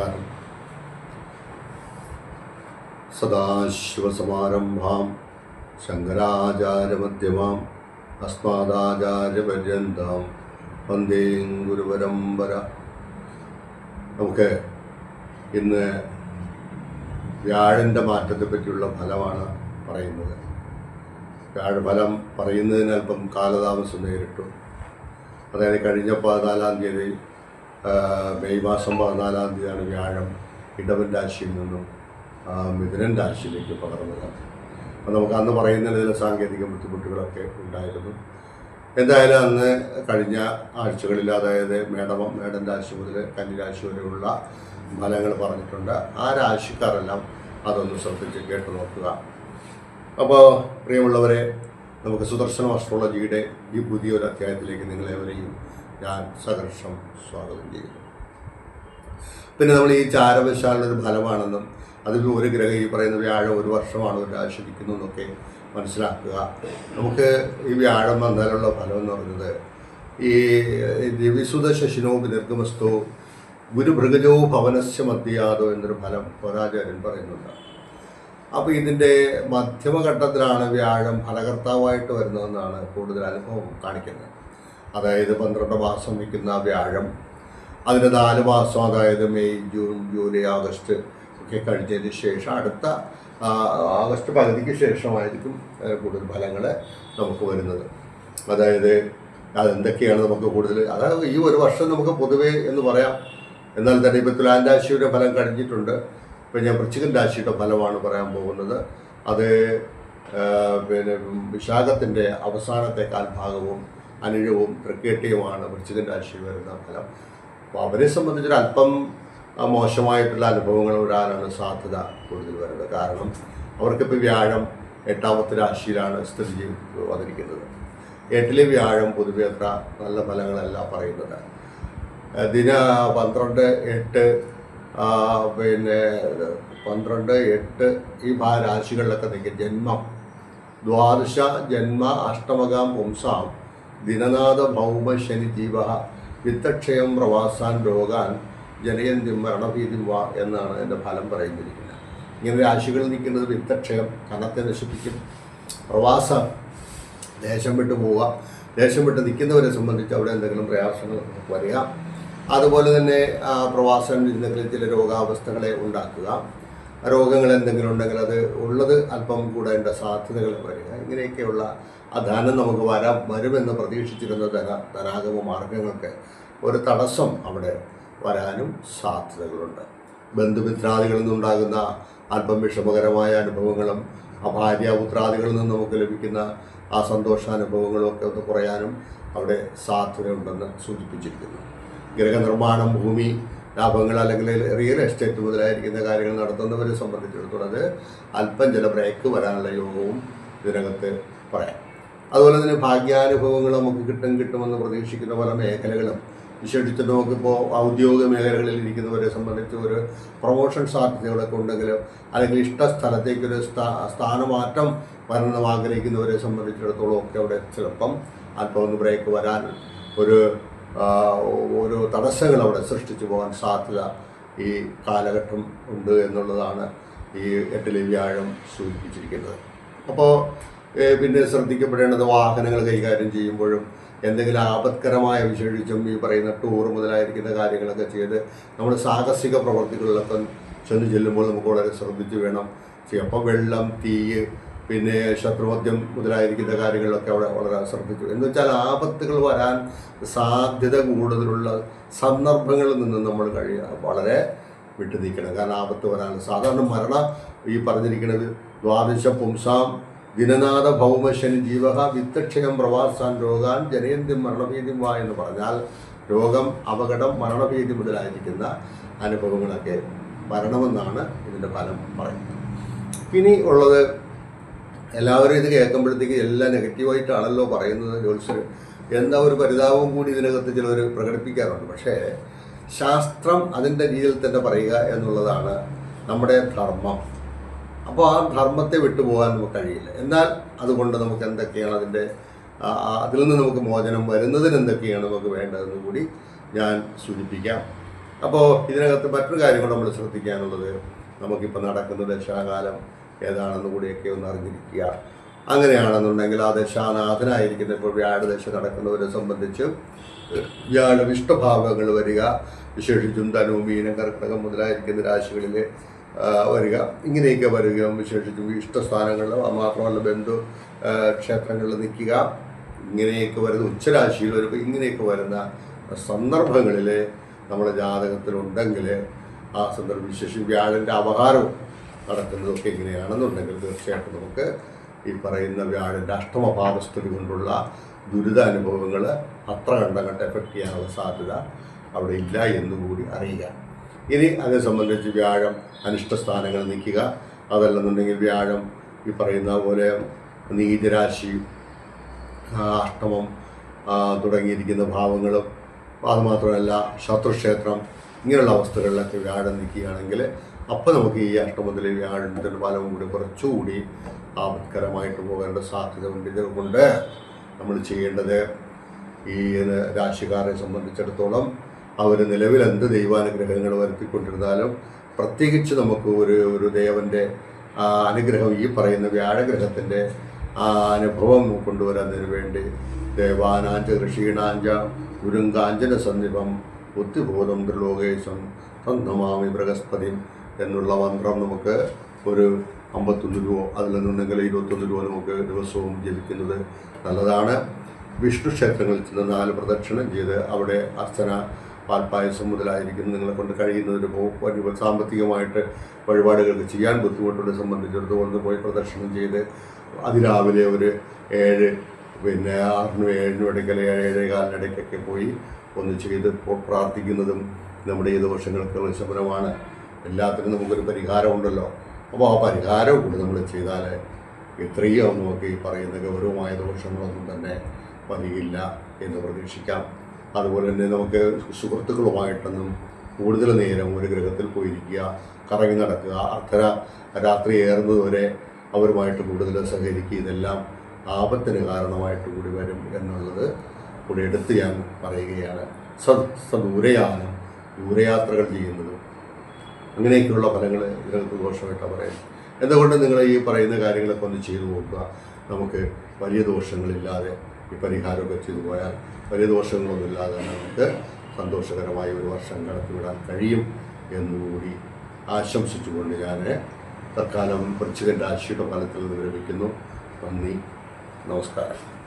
നമസ്കാരം. സദാശിവസമാരംഭാം ശങ്കരാചാര്യമധ്യമാം അസ്മാദാചാര്യപര്യന്താം. വന്ദേ ഗുരുപരമ്പര. നമുക്ക് ഇന്ന് വ്യാഴന്റെ മാറ്റത്തെ പറ്റിയുള്ള ഫലമാണ് പറയുന്നത്. വ്യാഴഫലം പറയുന്നതിന് അല്പം കാലതാമസം നേരിട്ടു. അതായത് കഴിഞ്ഞ പതിനാലാം തീയതി മെയ് മാസം പതിനാലാം തീയതിയാണ് വ്യാഴം ഇടവൻ രാശിയിൽ നിന്നും മിഥുനൻ രാശിയിലേക്ക് പകർന്നത് അപ്പോൾ നമുക്ക് അന്ന് പറയുന്ന ചില സാങ്കേതിക ബുദ്ധിമുട്ടുകളൊക്കെ ഉണ്ടായിരുന്നു. എന്തായാലും അന്ന് കഴിഞ്ഞ ആഴ്ചകളിൽ അതായത് മേടമം മേടൻ രാശി മുതൽ കന്നിരാശി വരെയുള്ള ഫലങ്ങൾ പറഞ്ഞിട്ടുണ്ട്. ആ രാശിക്കാരെല്ലാം അതൊന്ന് ശ്രദ്ധിച്ച് കേട്ട് നോക്കുക. അപ്പോൾ പ്രിയമുള്ളവരെ നമുക്ക് സുദർശന അസ്ട്രോളജിയുടെ ഈ പുതിയൊരു അധ്യായത്തിലേക്ക് നിങ്ങളെവരെയും ഞാൻ സഹർഷം സ്വാഗതം ചെയ്യുന്നു. പിന്നെ നമ്മൾ ഈ ചാരവശാലൊരു ഫലമാണെന്നും അതിൽ ഒരു ഗ്രഹം ഈ പറയുന്ന വ്യാഴം ഒരു വർഷമാണ് ഒരു ആശ്രയിക്കുന്നു എന്നൊക്കെ മനസ്സിലാക്കുക. നമുക്ക് ഈ വ്യാഴം വന്നാലുള്ള ഫലം എന്ന് പറയുന്നത് ഈ രവിസുത ശശിനോ ദീർഘമസ്തോ ഗുരുഭൃഗജോ ഭവനസ്യ മധ്യാതോ എന്നൊരു ഫലം പരാചാര്യൻ പറയുന്നുണ്ട്. അപ്പോൾ ഇതിന്റെ മധ്യമഘട്ടത്തിലാണ് വ്യാഴം ഫലകർത്താവായിട്ട് വരുന്നതെന്നാണ് കൂടുതൽ അനുഭവം കാണിക്കുന്നത്. അതായത് പന്ത്രണ്ട് മാസം നിൽക്കുന്ന വ്യാഴം. അതിന് നാല് മാസം അതായത് മെയ് ജൂൺ ജൂലൈ ആഗസ്റ്റ് ഒക്കെ കഴിഞ്ഞതിന് ശേഷം അടുത്ത ആഗസ്റ്റ് പകുതിക്ക് ശേഷമായിരിക്കും കൂടുതൽ ഫലങ്ങൾ നമുക്ക് വരുന്നത്. അതായത് അതെന്തൊക്കെയാണ് നമുക്ക് കൂടുതൽ അതായത് ഈ ഒരു വർഷം നമുക്ക് പൊതുവേ എന്ന് പറയാം. എന്നാൽ തന്നെ ഇപ്പോൾ തുലാൻ രാശിയുടെ ഫലം കഴിഞ്ഞിട്ടുണ്ട്. ഇപ്പം ഞാൻ വൃശ്ചികൻ രാശിയുടെ ഫലമാണ് പറയാൻ പോകുന്നത്. അത് പിന്നെ വിശാഖത്തിന്റെ അവസാനത്തെ കാൽഭാഗവും അനിഴവും തൃക്കേട്ടിയുമാണ് വൃശ്ചികൻ രാശിയിൽ വരുന്ന ഫലം. അപ്പോൾ അവരെ സംബന്ധിച്ചൊരു അല്പം മോശമായിട്ടുള്ള അനുഭവങ്ങൾ വരാനാണ് സാധ്യത കൂടുതൽ വരുന്നത്? കാരണം അവർക്കിപ്പോൾ വ്യാഴം എട്ടാമത്തെ രാശിയിലാണ് സ്ഥിതി വന്നിരിക്കുന്നത്. എട്ടിലെ വ്യാഴം പൊതുവെ അത്ര നല്ല ഫലങ്ങളല്ല പറയുന്നത്. ദിന പന്ത്രണ്ട് എട്ട് പിന്നെ പന്ത്രണ്ട് എട്ട് ഈ രാശികളിലൊക്കെ നിൽക്കും. ജന്മം ദ്വാദശ ജന്മ അഷ്ടമകാം പുംസാം. ദിനനാഥ ഭൗമ ശനി ജീവ വിത്തക്ഷയം പ്രവാസാൻ രോഗാൻ ജനയന്തി മരണഭീതി വാ എന്നാണ് എന്റെ ഫലം പറയുന്നിരിക്കുന്നത്. ഇങ്ങനെ രാശികളിൽ നിൽക്കുന്നത് വിത്തക്ഷയം കണത്തെ നശിപ്പിക്കും. പ്രവാസം ദേശം വിട്ട് പോവുക. ദേശം വിട്ട് നിൽക്കുന്നവരെ സംബന്ധിച്ച് അവിടെ എന്തെങ്കിലും പ്രയാസങ്ങൾ വരിക. അതുപോലെ തന്നെ പ്രവാസം ഇരുന്നെങ്കിൽ ചില രോഗാവസ്ഥകളെ ഉണ്ടാക്കുക. രോഗങ്ങൾ എന്തെങ്കിലും ഉണ്ടെങ്കിൽ അത് ഉള്ളത് അല്പം കൂടേണ്ട സാധ്യതകൾ വരിക. ഇങ്ങനെയൊക്കെയുള്ള ആ ധനം നമുക്ക് വരാം വരുമെന്ന് പ്രതീക്ഷിച്ചിരുന്ന ധന ധനാഗമ മാർഗങ്ങൾക്ക് ഒരു തടസ്സം അവിടെ വരാനും സാധ്യതകളുണ്ട്. ബന്ധുമിത്രാദികളിൽ നിന്നുണ്ടാകുന്ന അല്പം വിഷമകരമായ അനുഭവങ്ങളും ആ ഭാര്യാപുത്രാദികളിൽ നിന്ന് നമുക്ക് ലഭിക്കുന്ന ആ സന്തോഷാനുഭവങ്ങളും ഒക്കെ ഒന്ന് കുറയാനും അവിടെ സാധ്യതയുണ്ടെന്ന് സൂചിപ്പിച്ചിരിക്കുന്നു. ഗൃഹനിർമ്മാണം ഭൂമി ലാഭങ്ങൾ അല്ലെങ്കിൽ റിയൽ എസ്റ്റേറ്റ് മുതലായിരിക്കുന്ന കാര്യങ്ങൾ നടത്തുന്നവരെ സംബന്ധിച്ചിടത്തോളം അത് അല്പം ചില ബ്രേക്ക് വരാനുള്ള യോഗവും ഇതിനകത്ത് പറയാം. അതുപോലെ തന്നെ ഭാഗ്യാനുഭവങ്ങൾ നമുക്ക് കിട്ടും കിട്ടുമെന്ന് പ്രതീക്ഷിക്കുന്ന പല മേഖലകളും. വിശേഷിച്ച് നമുക്കിപ്പോൾ ഔദ്യോഗിക മേഖലകളിൽ ഇരിക്കുന്നവരെ സംബന്ധിച്ച് ഒരു പ്രൊമോഷൻ സാധ്യതകളൊക്കെ ഉണ്ടെങ്കിലും അല്ലെങ്കിൽ ഇഷ്ട സ്ഥലത്തേക്കൊരു സ്ഥാ സ്ഥാനമാറ്റം വരണം ആഗ്രഹിക്കുന്നവരെ സംബന്ധിച്ചിടത്തോളം ഒക്കെ അവിടെ ചിലപ്പം അല്പം ഒന്ന് ബ്രേക്ക് വരാൻ ഒരു ഒരു തടസ്സങ്ങൾ അവിടെ സൃഷ്ടിച്ചു പോകാൻ സാധ്യത ഈ കാലഘട്ടം ഉണ്ട് എന്നുള്ളതാണ് ഈ എട്ടിലെ വ്യാഴം സൂചിപ്പിച്ചിരിക്കുന്നത്. അപ്പോൾ പിന്നെ ശ്രദ്ധിക്കപ്പെടേണ്ടത് വാഹനങ്ങൾ കൈകാര്യം ചെയ്യുമ്പോഴും എന്തെങ്കിലും ആപത്കരമായ വിശേഷിച്ചും ഈ പറയുന്ന ടൂർ മുതലായിരിക്കുന്ന കാര്യങ്ങളൊക്കെ ചെയ്ത് നമ്മൾ സാഹസിക പ്രവർത്തികളിലൊക്കെ ചെന്ന് ചെല്ലുമ്പോൾ നമുക്ക് വളരെ ശ്രദ്ധിച്ച് വേണം ചെയ്യാം വെള്ളം തീ പിന്നെ ശത്രുമദ്യം മുതലായിരിക്കുന്ന കാര്യങ്ങളിലൊക്കെ അവിടെ വളരെ ശ്രദ്ധിച്ചു. എന്ന് വെച്ചാൽ ആപത്തുകൾ വരാൻ സാധ്യത കൂടുതലുള്ള സന്ദർഭങ്ങളിൽ നിന്ന് നമ്മൾ കഴിയുക വളരെ വിട്ടു നിൽക്കണം കാരണം ആപത്ത് വരാൻ സാധാരണ മരണ ഈ പറഞ്ഞിരിക്കുന്നത് ദ്വാദശ പുംസാം ദിനനാഥ ഭൗമശനി ജീവക വിത്തക്ഷയം പ്രവാസാൻ രോഗാൻ ജനയന്ത്യം മരണഭീതി വാ എന്ന് പറഞ്ഞാൽ രോഗം അപകടം മരണഭീതി മുതലായിരിക്കുന്ന അനുഭവങ്ങളൊക്കെ വരണമെന്നാണ് ഇതിന്റെ ഫലം പറയുന്നത്. ഇനി ഉള്ളത് എല്ലാവരും ഇത് കേൾക്കുമ്പോഴത്തേക്ക് എല്ലാം നെഗറ്റീവായിട്ടാണല്ലോ പറയുന്നത് ജോത്സ്യർ എന്ന ഒരു പരിതാപവും കൂടി ഇതിനകത്ത് ചിലർ പ്രകടിപ്പിക്കാറുണ്ട്. പക്ഷേ ശാസ്ത്രം അതിന്റെ രീതിയിൽ തന്നെ പറയുക എന്നുള്ളതാണ് നമ്മുടെ ധർമ്മം. അപ്പോൾ ആ ധർമ്മത്തെ വിട്ടുപോകാൻ നമുക്ക് കഴിയില്ല. എന്നാൽ അതുകൊണ്ട് നമുക്ക് എന്തൊക്കെയാണ് അതിന്റെ അതിൽ നിന്ന് നമുക്ക് മോചനം വരുന്നതിന് എന്തൊക്കെയാണ് നമുക്ക് വേണ്ടതെന്ന് കൂടി ഞാൻ സൂചിപ്പിക്കാം. അപ്പോൾ ഇതിനകത്ത് മറ്റൊരു കാര്യം കൂടെ നമ്മൾ ശ്രദ്ധിക്കാനുള്ളത് നമുക്കിപ്പോൾ നടക്കുന്ന ദശാകാലം ഏതാണെന്ന് കൂടിയൊക്കെ ഒന്ന് അറിഞ്ഞിരിക്കുക. അങ്ങനെയാണെന്നുണ്ടെങ്കിൽ ആ ദശാനാഥനായിരിക്കുന്ന ഇപ്പോൾ വ്യാഴദശ നടക്കുന്നവരെ സംബന്ധിച്ച് വ്യാഴം ഇഷ്ടഭാവങ്ങൾ വരിക. വിശേഷിച്ചും ധനു മീനം കർക്കടകം മുതലായിരിക്കുന്ന രാശികളിൽ ആ, വരിക. ഇങ്ങനെയൊക്കെ വരിക. വിശേഷിച്ചും ഇഷ്ടസ്ഥാനങ്ങളിൽ മാത്രമല്ല ബന്ധു ക്ഷേത്രങ്ങളിൽ നിൽക്കുക. ഇങ്ങനെയൊക്കെ വരുന്ന ഉച്ചരാശിയിൽ വരുമ്പോൾ ഇങ്ങനെയൊക്കെ വരുന്ന സന്ദർഭങ്ങളിൽ നമ്മുടെ ജാതകത്തിലുണ്ടെങ്കിൽ ആ സന്ദർഭം വിശേഷം വ്യാഴന്റെ അപഹാരവും നടക്കുന്നതൊക്കെ ഇങ്ങനെയാണെന്നുണ്ടെങ്കിൽ തീർച്ചയായിട്ടും നമുക്ക് ഈ പറയുന്ന വ്യാഴന്റെ അഷ്ടമഭാവസ്ഥിതി കൊണ്ടുള്ള ദുരിതാനുഭവങ്ങൾ അത്ര കണ്ടങ്ങട്ട് എഫക്റ്റ് ചെയ്യാനുള്ള സാധ്യത അവിടെ ഇല്ല എന്നുകൂടി അറിയുക. ഇനി അതിനെ സംബന്ധിച്ച് വ്യാഴം അനിഷ്ട സ്ഥാനങ്ങൾ നിൽക്കുക. അതല്ലെന്നുണ്ടെങ്കിൽ വ്യാഴം ഈ പറയുന്ന പോലെ നീതിരാശി അഷ്ടമം തുടങ്ങിയിരിക്കുന്ന ഭാവങ്ങളും അതുമാത്രമല്ല ശത്രുക്ഷേത്രം ഇങ്ങനെയുള്ള അവസ്ഥകളിലൊക്കെ വ്യാഴം നിൽക്കുകയാണെങ്കിൽ അപ്പോൾ നമുക്ക് ഈ അഷ്ടമത്തിലെ വ്യാഴത്തിന്റെ ഫലവും കൂടി കുറച്ചുകൂടി ആപത്കരമായിട്ട് പോകേണ്ട സാധ്യത ഉണ്ട് ഇതുകൊണ്ട് നമ്മൾ ചെയ്യേണ്ടത് ഈ രാശിക്കാരെ സംബന്ധിച്ചിടത്തോളം അവർ നിലവിൽ എന്ത് ദൈവാനുഗ്രഹങ്ങൾ വരുത്തിക്കൊണ്ടിരുന്നാലും പ്രത്യേകിച്ച് നമുക്ക് ഒരു ഒരു ദേവന്റെ അനുഗ്രഹം ഈ പറയുന്ന വ്യാഴഗ്രഹത്തിന്റെ ആ അനുഭവം കൊണ്ടുവരുന്നതിന് വേണ്ടി ദേവാനാഞ്ച ഋഷീണാഞ്ച ഗുരുങ്കാഞ്ചന സന്ദീപം ബുദ്ധിബോധം ത്രിലോകേശം തന്നമാമി ബൃഹസ്പതി എന്നുള്ള മന്ത്രം നമുക്ക് ഒരു അമ്പത്തൊന്ന് രൂപ അതിൽ നിന്നുണ്ടെങ്കിൽ ഇരുപത്തൊന്ന് രൂപ നമുക്ക് ദിവസവും ജപിക്കുന്നത് നല്ലതാണ്. വിഷ്ണു ക്ഷേത്രങ്ങളിൽ ചെന്ന് നാല് പ്രദക്ഷിണം ചെയ്ത് അവിടെ അർച്ചന പാൽപ്പായസം മുതലായിരിക്കും നിങ്ങളെ കൊണ്ട് കഴിയുന്നതിന് വലിയ സാമ്പത്തികമായിട്ട് വഴിപാടുകൾക്ക് ചെയ്യാൻ ബുദ്ധിമുട്ടുള്ള സംബന്ധിച്ചിടത്തോളം പോയി പ്രദർശനം ചെയ്ത് അതിരാവിലെ ഒരു ഏഴ് പിന്നെ ആറിനും ഏഴിനും ഇടയ്ക്കൽ ഏഴ് ഏഴേകാലിനിടയ്ക്കൊക്കെ പോയി ഒന്ന് ചെയ്ത് പ്രാർത്ഥിക്കുന്നതും നമ്മുടെ ഈ ദോഷങ്ങൾക്കുള്ള ശമനമാണ്. എല്ലാത്തിനും നമുക്കൊരു പരിഹാരമുണ്ടല്ലോ അപ്പോൾ ആ പരിഹാരം കൂടി നമ്മൾ ചെയ്താൽ ഇത്രയും നോക്കി പറയുന്ന ഗൗരവമായ ദോഷങ്ങളൊന്നും തന്നെ വരികയില്ല എന്ന് പ്രതീക്ഷിക്കാം. അതുപോലെ തന്നെ നമുക്ക് സുഹൃത്തുക്കളുമായിട്ടൊന്നും കൂടുതൽ നേരം ഒരു ഗ്രഹത്തിൽ പോയിരിക്കുക കറങ്ങി നടക്കുക അർദ്ധര രാത്രി ഏറുന്നതുവരെ അവരുമായിട്ട് കൂടുതൽ സഹകരിക്കുക ഇതെല്ലാം ആപത്തിന് കാരണമായിട്ട് കൂടി വരും എന്നുള്ളത് കൂടി എടുത്ത് ഞാൻ പറയുകയാണ്. സ സദൂരയാനം ദൂരയാത്രകൾ ചെയ്യുന്നതും അങ്ങനെയൊക്കെയുള്ള ഫലങ്ങൾ ഇതിനകത്ത് ദോഷമായിട്ടാണ് പറയുന്നത്. എന്തുകൊണ്ട് നിങ്ങൾ ഈ പറയുന്ന കാര്യങ്ങളൊക്കെ ഒന്ന് ചെയ്തു നോക്കുക? നമുക്ക് വലിയ ദോഷങ്ങളില്ലാതെ ഈ പരിഹാരമൊക്കെ ചെയ്തു പോയാൽ വലിയ ദോഷങ്ങളൊന്നുമില്ലാതെ തന്നെ നമുക്ക് സന്തോഷകരമായ ഒരു വർഷം കടത്തിവിടാൻ കഴിയും എന്നുകൂടി ആശംസിച്ചുകൊണ്ട് ഞാൻ തൽക്കാലം വൃശ്ചികൻ രാശിയുടെ ഫലത്തിൽ നിന്ന് വിരമിക്കുന്നു. നന്ദി. നമസ്കാരം.